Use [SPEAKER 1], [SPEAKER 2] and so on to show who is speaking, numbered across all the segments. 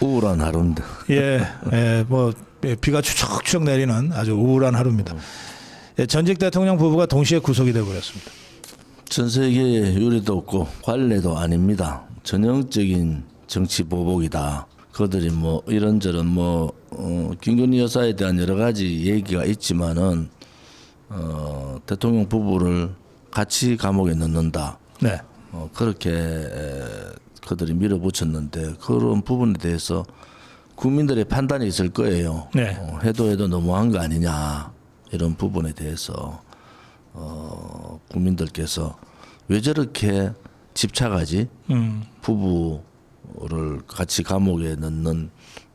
[SPEAKER 1] 우울한 하루인데.
[SPEAKER 2] 예, 예, 뭐 예, 비가 추적추적 내리는 아주 우울한 하루입니다. 예, 전직 대통령 부부가 동시에 구속이 되어 버렸습니다.
[SPEAKER 1] 전 세계에 유리도 없고 관례도 아닙니다. 전형적인 정치 보복이다. 그들이 뭐 이런저런 뭐 어, 김건희 여사에 대한 여러 가지 얘기가 있지만은 어, 대통령 부부를 같이 감옥에 넣는다.
[SPEAKER 2] 네,
[SPEAKER 1] 어, 그렇게 에, 그들이 밀어붙였는데 그런 부분에 대해서 국민들의 판단이 있을 거예요.
[SPEAKER 2] 네.
[SPEAKER 1] 어, 해도 해도 너무한 거 아니냐 이런 부분에 대해서 어, 국민들께서 왜 저렇게 집착하지?
[SPEAKER 2] 음,
[SPEAKER 1] 부부를 같이 감옥에 넣는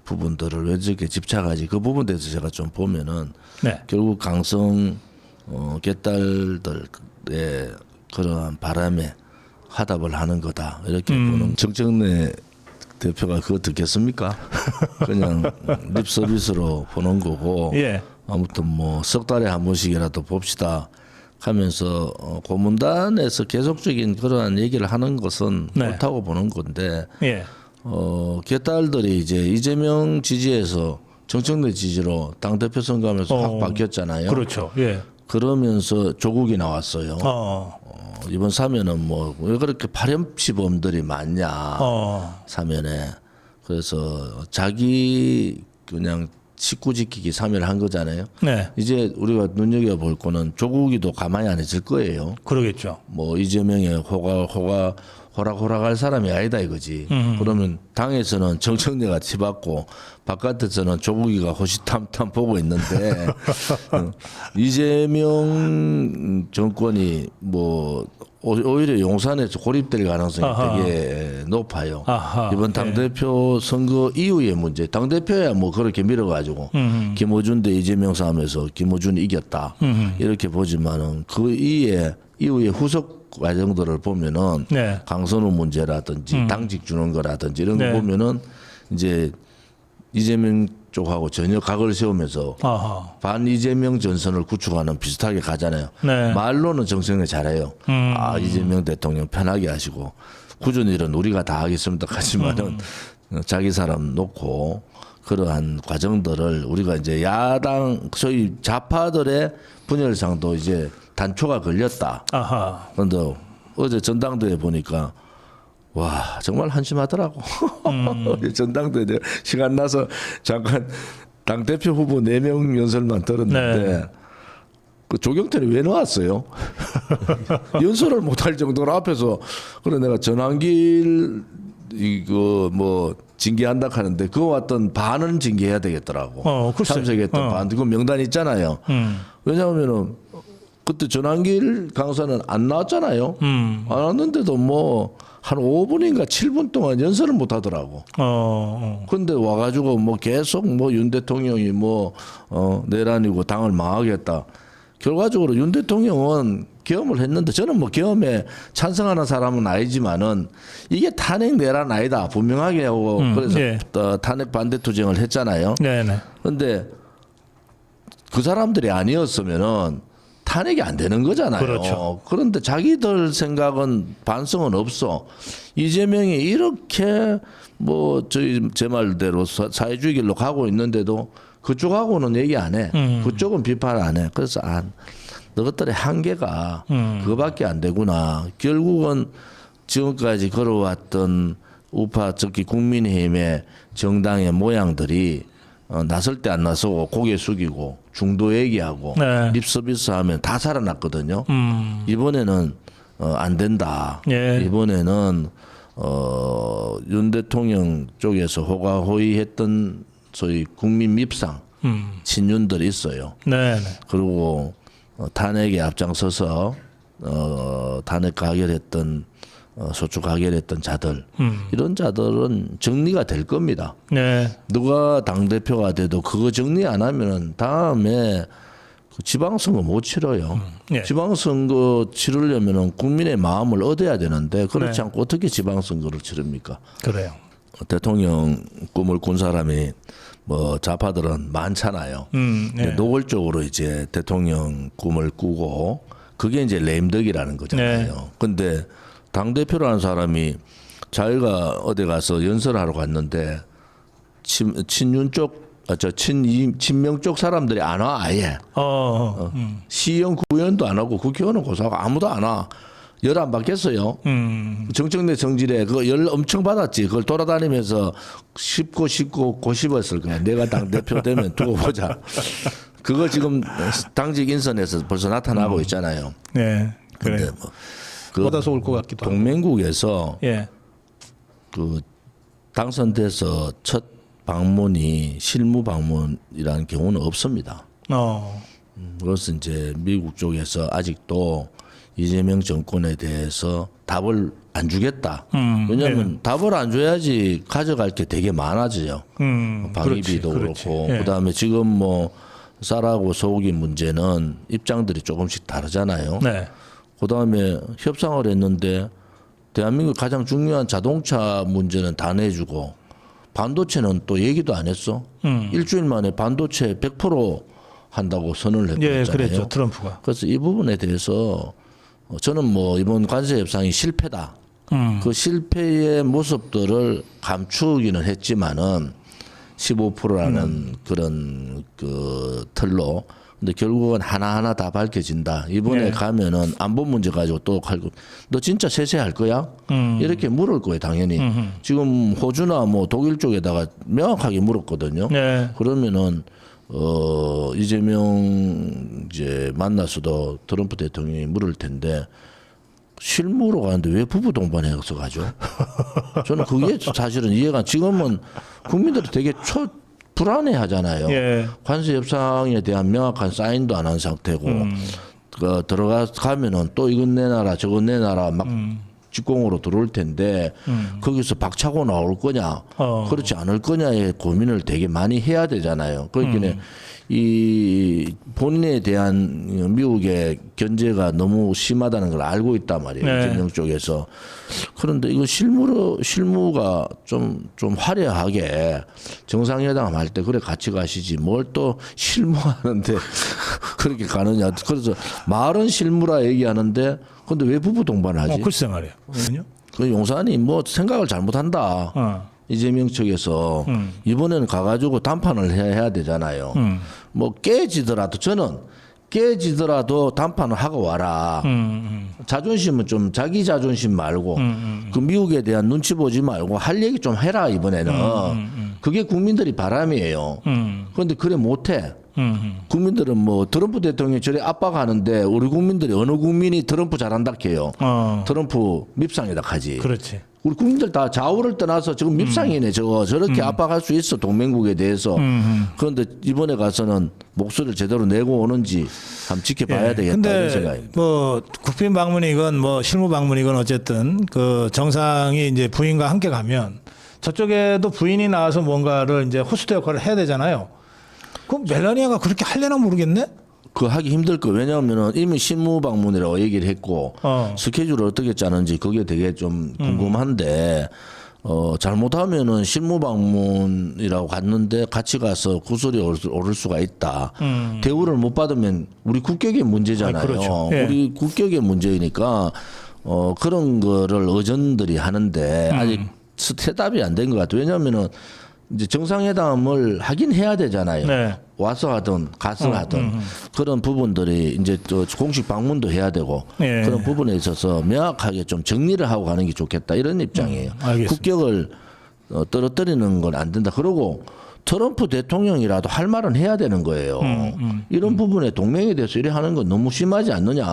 [SPEAKER 1] 부분들을 왜 저렇게 집착하지? 그 부분에 대해서 제가 좀 보면은
[SPEAKER 2] 네,
[SPEAKER 1] 결국 강성 어, 개딸들의 그러한 바람에 화답을 하는 거다 이렇게 보는 정청래 대표가 그거 듣겠습니까? 그냥 립 서비스로 보는 거고
[SPEAKER 2] 예,
[SPEAKER 1] 아무튼 뭐 석 달에 한 번씩이라도 봅시다 하면서 어, 고문단에서 계속적인 그러한 얘기를 하는 것은
[SPEAKER 2] 네.
[SPEAKER 1] 옳다고 보는 건데
[SPEAKER 2] 예,
[SPEAKER 1] 어, 개딸들이 이제 이재명 지지에서 정청래 지지로 당 대표 선거하면서
[SPEAKER 2] 어,
[SPEAKER 1] 확 바뀌었잖아요.
[SPEAKER 2] 그렇죠. 예,
[SPEAKER 1] 그러면서 조국이 나왔어요.
[SPEAKER 2] 어,
[SPEAKER 1] 어, 이번 사면은 뭐 왜 그렇게 파렴치범들이 많냐
[SPEAKER 2] 어,
[SPEAKER 1] 사면에 그래서 자기 그냥 식구 지키기 사면을 한 거잖아요.
[SPEAKER 2] 네,
[SPEAKER 1] 이제 우리가 눈여겨 볼 거는 조국이도 가만히 안 있을 거예요.
[SPEAKER 2] 그러겠죠.
[SPEAKER 1] 뭐 이재명의 호가 호가 호락호락할 사람이 아니다 이거지. 그러면 당에서는 정청래가 치받고 바깥에서는 조국이가 호시탐탐 보고 있는데 어, 이재명 정권이 뭐 오- 오히려 용산에서 고립될 가능성이
[SPEAKER 2] 아하.
[SPEAKER 1] 되게 높아요.
[SPEAKER 2] 아하,
[SPEAKER 1] 이번 당 대표 선거 이후의 문제. 당 대표야 뭐 그렇게 밀어가지고 김어준 대 이재명 싸움에서 김어준이 이겼다 이렇게 보지만은 그 이에 이후의 후속 과정들을 보면은
[SPEAKER 2] 네,
[SPEAKER 1] 강선우 문제라든지 당직 주는 거라든지 이런
[SPEAKER 2] 네.
[SPEAKER 1] 거 보면은 이제 이재명 쪽하고 전혀 각을 세우면서
[SPEAKER 2] 아하,
[SPEAKER 1] 반 이재명 전선을 구축하는 비슷하게 가잖아요.
[SPEAKER 2] 네.
[SPEAKER 1] 말로는 정청래 잘해요. 아 이재명 대통령 편하게 하시고 구전 일은 우리가 다 하겠습니다. 하지만은 어, 자기 사람 놓고 그러한 과정들을 우리가 이제 야당 소위 좌파들의 분열상도 이제 단초가 걸렸다.
[SPEAKER 2] 아하,
[SPEAKER 1] 그런데 어제 전당대회 보니까 와 정말 한심하더라고. 전당대회 내가 시간 나서 잠깐 당 대표 후보 네 명 연설만 들었는데
[SPEAKER 2] 네.
[SPEAKER 1] 그 조경태는 왜 나왔어요? 연설을 못할 정도로 앞에서 그래 내가 전환길 이거 뭐 징계한다 하는데 그거 왔던 반은 징계해야 되겠더라고.
[SPEAKER 2] 어.
[SPEAKER 1] 참석했던
[SPEAKER 2] 어.
[SPEAKER 1] 반. 그 명단 있잖아요.
[SPEAKER 2] 음,
[SPEAKER 1] 왜냐하면은 그때 전환길 강사는 안 나왔잖아요.
[SPEAKER 2] 음,
[SPEAKER 1] 안 왔는데도 뭐 한 5분인가 7분 동안 연설을 못 하더라고.
[SPEAKER 2] 어, 어,
[SPEAKER 1] 근데 와가지고 뭐 계속 뭐 윤 대통령이 뭐, 어, 내란이고 당을 망하겠다. 결과적으로 윤 대통령은 계엄을 했는데 저는 뭐 계엄에 찬성하는 사람은 아니지만은 이게 탄핵 내란 아니다. 분명하게 하고 그래서
[SPEAKER 2] 예.
[SPEAKER 1] 어, 탄핵 반대 투쟁을 했잖아요.
[SPEAKER 2] 네, 네,
[SPEAKER 1] 근데 그 사람들이 아니었으면은 탄핵이 안 되는 거잖아요.
[SPEAKER 2] 그렇죠.
[SPEAKER 1] 그런데 자기들 생각은 반성은 없어. 이재명이 이렇게 뭐 저희 제 말대로 사- 사회주의 길로 가고 있는데도 그쪽하고는 얘기 안 해.
[SPEAKER 2] 음.
[SPEAKER 1] 그쪽은 비판 안 해. 그래서 아, 너희들의 한계가
[SPEAKER 2] 음.
[SPEAKER 1] 그거밖에 안 되구나. 결국은 지금까지 걸어왔던 우파 특히 국민의힘의 정당의 모양들이 어, 나설 때 안 나서고 고개 숙이고 중도 얘기하고
[SPEAKER 2] 네.
[SPEAKER 1] 립 서비스 하면 다 살아났거든요.
[SPEAKER 2] 음,
[SPEAKER 1] 이번에는 어, 안 된다.
[SPEAKER 2] 예.
[SPEAKER 1] 이번에는 어, 윤 대통령 쪽에서 호가호위했던 소위 국민 밉상
[SPEAKER 2] 음,
[SPEAKER 1] 친윤들이 있어요.
[SPEAKER 2] 네, 네,
[SPEAKER 1] 그리고 어, 탄핵에 앞장서서 어, 탄핵 가결했던 어, 소추 가결했던 자들
[SPEAKER 2] 음,
[SPEAKER 1] 이런 자들은 정리가 될 겁니다.
[SPEAKER 2] 네,
[SPEAKER 1] 누가 당 대표가 돼도 그거 정리 안 하면은 다음에 그 지방선거 못 치러요.
[SPEAKER 2] 예.
[SPEAKER 1] 지방선거 치르려면은 국민의 마음을 얻어야 되는데 그렇지
[SPEAKER 2] 네.
[SPEAKER 1] 않고 어떻게 지방선거를 치릅니까?
[SPEAKER 2] 그래요.
[SPEAKER 1] 대통령 꿈을 꾼 사람이 뭐 좌파들은 많잖아요.
[SPEAKER 2] 음, 네.
[SPEAKER 1] 노골적으로 이제 대통령 꿈을 꾸고 그게 이제 레임덕이라는 거잖아요.
[SPEAKER 2] 네.
[SPEAKER 1] 근데 당 대표라는 사람이 자기가 어디 가서 연설하러 갔는데 친, 친윤 쪽, 아, 저 친, 친명 쪽 사람들이 안 와 아예.
[SPEAKER 2] 어, 어. 음.
[SPEAKER 1] 시의원, 구의원도 안 하고 국회의원은 고사하고 아무도 안 와. 열 안 받겠어요.
[SPEAKER 2] 음.
[SPEAKER 1] 정청래 정질에 그거 열 엄청 받았지. 그걸 돌아다니면서 씹고 씹고 고씹었을 거야. 내가 당 대표 되면 두고 보자. 그거 지금 당직 인선에서 벌써 나타나고 있잖아요.
[SPEAKER 2] 네. 그래.
[SPEAKER 1] 뭐그
[SPEAKER 2] 받아서 올 것 같기도 하고.
[SPEAKER 1] 동맹국에서
[SPEAKER 2] 예.
[SPEAKER 1] 그 당선돼서 첫 방문이 실무 방문이라는 경우는 없습니다.
[SPEAKER 2] 어.
[SPEAKER 1] 그것은 이제 미국 쪽에서 아직도 이재명 정권에 대해서 답을 안 주겠다.
[SPEAKER 2] 음,
[SPEAKER 1] 왜냐하면 답을 안 줘야지 가져갈 게 되게 많아져요.
[SPEAKER 2] 음.
[SPEAKER 1] 방위비도
[SPEAKER 2] 그렇지,
[SPEAKER 1] 그렇고.
[SPEAKER 2] 예.
[SPEAKER 1] 그다음에 지금 뭐 쌀하고 소고기 문제는 입장들이 조금씩 다르잖아요.
[SPEAKER 2] 네.
[SPEAKER 1] 그다음에 협상을 했는데 대한민국 가장 중요한 자동차 문제는 다 내주고 반도체는 또 얘기도 안 했어.
[SPEAKER 2] 음.
[SPEAKER 1] 일주일 만에 반도체 100% 한다고 선언을
[SPEAKER 2] 예,
[SPEAKER 1] 했잖아요.
[SPEAKER 2] 그랬죠. 트럼프가.
[SPEAKER 1] 그래서 이 부분에 대해서 어, 저는 뭐 이번 관세 협상이 실패다.
[SPEAKER 2] 음.
[SPEAKER 1] 그 실패의 모습들을 감추기는 했지만은 15%라는
[SPEAKER 2] 음.
[SPEAKER 1] 그런 그 틀로 근데 결국은 하나하나 다 밝혀진다. 이번에
[SPEAKER 2] 네.
[SPEAKER 1] 가면은 안보 문제 가지고 또 갈고 너 진짜 세세할 거야?
[SPEAKER 2] 음.
[SPEAKER 1] 이렇게 물을 거예요, 당연히. 지금 호주나 뭐 독일 쪽에다가 명확하게 물었거든요.
[SPEAKER 2] 네.
[SPEAKER 1] 그러면은 어 이재명 이제 만나서도 트럼프 대통령이 물을 텐데 실무로 가는데 왜 부부 동반해서 가죠? 저는 그게 사실은 이해가 지금은 국민들이 되게 초 불안해 하잖아요.
[SPEAKER 2] 예.
[SPEAKER 1] 관세 협상에 대한 명확한 사인도 안 한 상태고
[SPEAKER 2] 음.
[SPEAKER 1] 그 들어가 가면은 또 이건 내놔라 저건 내놔라 막
[SPEAKER 2] 음.
[SPEAKER 1] 직공으로 들어올 텐데 거기서 박차고 나올 거냐
[SPEAKER 2] 어.
[SPEAKER 1] 그렇지 않을 거냐의 고민을 되게 많이 해야 되잖아요. 그러니까
[SPEAKER 2] 음.
[SPEAKER 1] 이 본인에 대한 미국의 견제가 너무 심하다는 걸 알고 있단 말이에요.
[SPEAKER 2] 네.
[SPEAKER 1] 이재명 쪽에서 그런데 이거 실무로 실무가 좀좀 화려하게 정상회담 할 때 그래 같이 가시지 뭘 또 실무하는데 그렇게 가느냐. 그래서 말은 실무라 얘기하는데 근데 왜 부부 동반하지?
[SPEAKER 2] 어, 글쎄 말이에요.
[SPEAKER 1] 그 용산이 뭐 생각을 잘못한다.
[SPEAKER 2] 어.
[SPEAKER 1] 이재명 측에서 이번에는 가가지고 담판을 해야, 해야 되잖아요.
[SPEAKER 2] 음.
[SPEAKER 1] 뭐 깨지더라도 저는 깨지더라도 담판을 하고 와라.
[SPEAKER 2] 음,
[SPEAKER 1] 자존심은 좀 자기 자존심 말고 그 미국에 대한 눈치 보지 말고 할 얘기 좀 해라 이번에는. 그게 국민들이 바람이에요.
[SPEAKER 2] 음.
[SPEAKER 1] 그런데 그래 못해.
[SPEAKER 2] 음. 음.
[SPEAKER 1] 국민들은 뭐 트럼프 대통령이 저래 압박하는데 우리 국민들이 어느 국민이 트럼프 잘한다 해요.
[SPEAKER 2] 어.
[SPEAKER 1] 트럼프 밉상이다 하지.
[SPEAKER 2] 그렇지.
[SPEAKER 1] 우리 국민들 다 좌우를 떠나서 지금 밉상이네 저거 저렇게 압박할 수 있어 동맹국에 대해서 그런데 이번에 가서는 목소리를 제대로 내고 오는지 한번 지켜봐야 되겠다 이런
[SPEAKER 2] 근데
[SPEAKER 1] 생각입니다.
[SPEAKER 2] 뭐 국빈 방문이건 뭐 실무 방문이건 어쨌든 그 정상이 이제 부인과 함께 가면 저쪽에도 부인이 나와서 뭔가를 이제 호스트 역할을 해야 되잖아요. 그럼 멜라니아가 그렇게 할려나 모르겠네.
[SPEAKER 1] 그 하기 힘들 거 왜냐하면은 이미 신무 방문이라고 얘기를 했고
[SPEAKER 2] 어.
[SPEAKER 1] 스케줄을 어떻게 짜는지 그게 되게 좀 궁금한데 어 잘못하면은 실무 방문이라고 갔는데 같이 가서 구설이 오를, 수- 오를 수가 있다. 대우를 못 받으면 우리 국격의 문제잖아요.
[SPEAKER 2] 아, 그렇죠. 예.
[SPEAKER 1] 우리 국격의 문제이니까 어 그런 거를 의전들이 하는데
[SPEAKER 2] 음.
[SPEAKER 1] 아직 스텝답이 안 된 것 같아요. 왜냐하면은 이제 정상회담을 하긴 해야 되잖아요.
[SPEAKER 2] 네.
[SPEAKER 1] 와서 하든 가서 하든 그런 부분들이 이제 또 공식 방문도 해야 되고
[SPEAKER 2] 예.
[SPEAKER 1] 그런 부분에 있어서 명확하게 좀 정리를 하고 가는 게 좋겠다 이런 입장이에요.
[SPEAKER 2] 알겠습니다.
[SPEAKER 1] 국격을 어, 떨어뜨리는 건 안 된다. 그러고 트럼프 대통령이라도 할 말은 해야 되는 거예요. 이런 부분에 동맹에 대해서 이래 하는 건 너무 심하지 않느냐.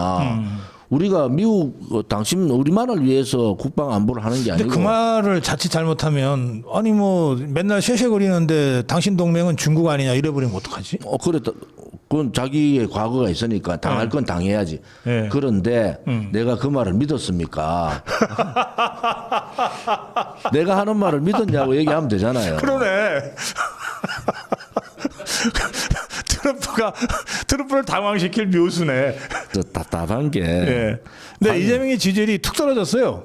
[SPEAKER 1] 우리가 미국 어, 당신 우리만을 위해서 국방 안보를 하는 게
[SPEAKER 2] 근데
[SPEAKER 1] 아니고
[SPEAKER 2] 그 말을 자칫 잘못하면 아니 뭐 맨날 쉐쉐거리는데 당신 동맹은 중국 아니냐 이래버리면 어떡하지?
[SPEAKER 1] 어 그랬다. 그건 자기의 과거가 있으니까 당할 건 당해야지.
[SPEAKER 2] 예.
[SPEAKER 1] 그런데 내가 그 말을 믿었습니까? 내가 하는 말을 믿었냐고 얘기하면 되잖아요.
[SPEAKER 2] 그러네. 트럼프가 트럼프를 당황시킬 묘수네.
[SPEAKER 1] 저 답답한 게
[SPEAKER 2] 예. 근데 이재명의 지지율이 툭 떨어졌어요.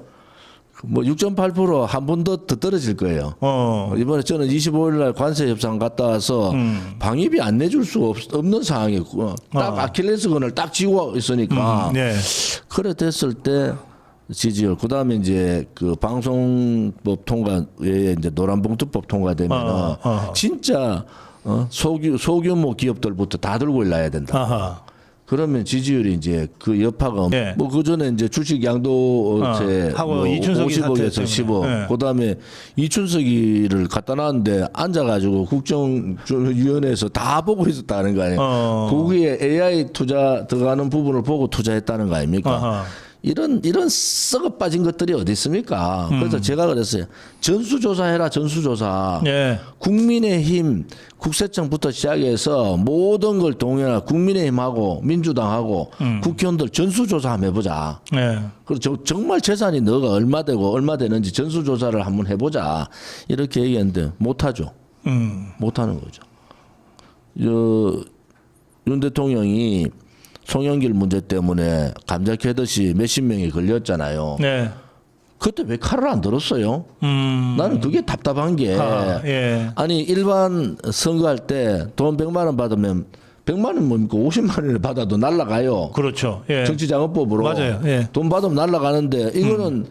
[SPEAKER 1] 뭐 6.8%한 번 더 더 떨어질 거예요.
[SPEAKER 2] 어.
[SPEAKER 1] 이번에 저는 25일 날 관세 협상 갔다 와서 방위비 안 내줄 수가 없, 없는 상황이고 딱 아킬레스건을 딱 쥐고 있으니까
[SPEAKER 2] 네.
[SPEAKER 1] 그래 됐을 때 지지율 그다음에 이제 그 방송법 통과 외에 이제 노란봉투법 통과되면
[SPEAKER 2] 어, 어.
[SPEAKER 1] 진짜 어, 소규 소규모 기업들부터 다 들고 일어야 된다.
[SPEAKER 2] 아하.
[SPEAKER 1] 그러면 지지율이 이제 그 여파가
[SPEAKER 2] 예.
[SPEAKER 1] 뭐 그 전에 이제 주식 양도세
[SPEAKER 2] 어, 하고
[SPEAKER 1] 뭐
[SPEAKER 2] 이춘석이 사태
[SPEAKER 1] 50억에서
[SPEAKER 2] 때문에.
[SPEAKER 1] 15.
[SPEAKER 2] 예.
[SPEAKER 1] 그다음에 이춘석이를 갖다 놨는데 앉아가지고 국정위원회에서 다 보고 있었다는 거 아니에요.
[SPEAKER 2] 어.
[SPEAKER 1] 거기에 AI 투자 들어가는 부분을 보고 투자했다는 거 아닙니까?
[SPEAKER 2] 아하.
[SPEAKER 1] 이런 이런 썩어 빠진 것들이 어디 있습니까?
[SPEAKER 2] 음.
[SPEAKER 1] 그래서 제가 그랬어요. 전수조사해라 전수조사.
[SPEAKER 2] 예.
[SPEAKER 1] 국민의힘 국세청부터 시작해서 모든 걸 동원해 국민의힘하고 민주당하고
[SPEAKER 2] 음.
[SPEAKER 1] 국회의원들 전수조사 한번 해보자.
[SPEAKER 2] 예.
[SPEAKER 1] 그리고 저- 정말 재산이 너가 얼마 되고 얼마 되는지 전수조사를 한번 해보자. 이렇게 얘기했는데 못하죠.
[SPEAKER 2] 음.
[SPEAKER 1] 못하는 거죠. 저, 윤 대통령이 송영길 문제 때문에 감자 캐듯이 몇십 명이 걸렸잖아요.
[SPEAKER 2] 네.
[SPEAKER 1] 그때 왜 칼을 안 들었어요?
[SPEAKER 2] 음.
[SPEAKER 1] 나는 그게 답답한 게
[SPEAKER 2] 아, 예.
[SPEAKER 1] 아니 일반 선거할 때 돈 100만 원 받으면 100만 원 뭡니까 50만 원을 받아도 날라가요.
[SPEAKER 2] 그렇죠. 예.
[SPEAKER 1] 정치자금법으로
[SPEAKER 2] 맞아요. 예.
[SPEAKER 1] 돈 받으면 날라가는데 이거는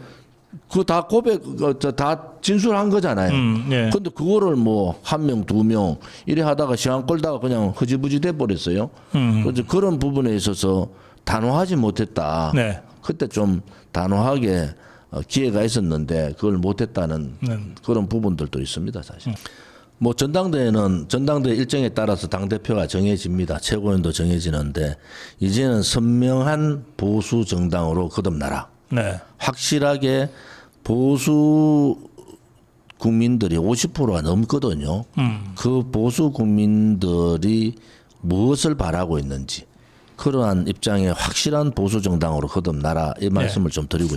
[SPEAKER 1] 그 다 고백 어, 저다 진술한 거잖아요.
[SPEAKER 2] 음, 예.
[SPEAKER 1] 근데 그거를 뭐 한 명 두 명 이래 하다가 시간 끌다가 그냥 흐지부지 돼 버렸어요.
[SPEAKER 2] 음.
[SPEAKER 1] 그래서 그런 부분에 있어서 단호하지 못했다.
[SPEAKER 2] 네.
[SPEAKER 1] 그때 좀 단호하게 어, 기회가 있었는데 그걸 못했다는
[SPEAKER 2] 네.
[SPEAKER 1] 그런 부분들도 있습니다, 사실. 뭐 전당대회는 전당대 회 일정에 따라서 당 대표가 정해집니다. 최고위원도 정해지는데 이제는 선명한 보수 정당으로 거듭나라.
[SPEAKER 2] 네.
[SPEAKER 1] 확실하게 보수 국민들이 50%가 넘거든요. 그 보수 국민들이 무엇을 바라고 있는지 그러한 입장에 확실한 보수 정당으로 거듭나라 이 말씀을 좀 드리고 싶습니다.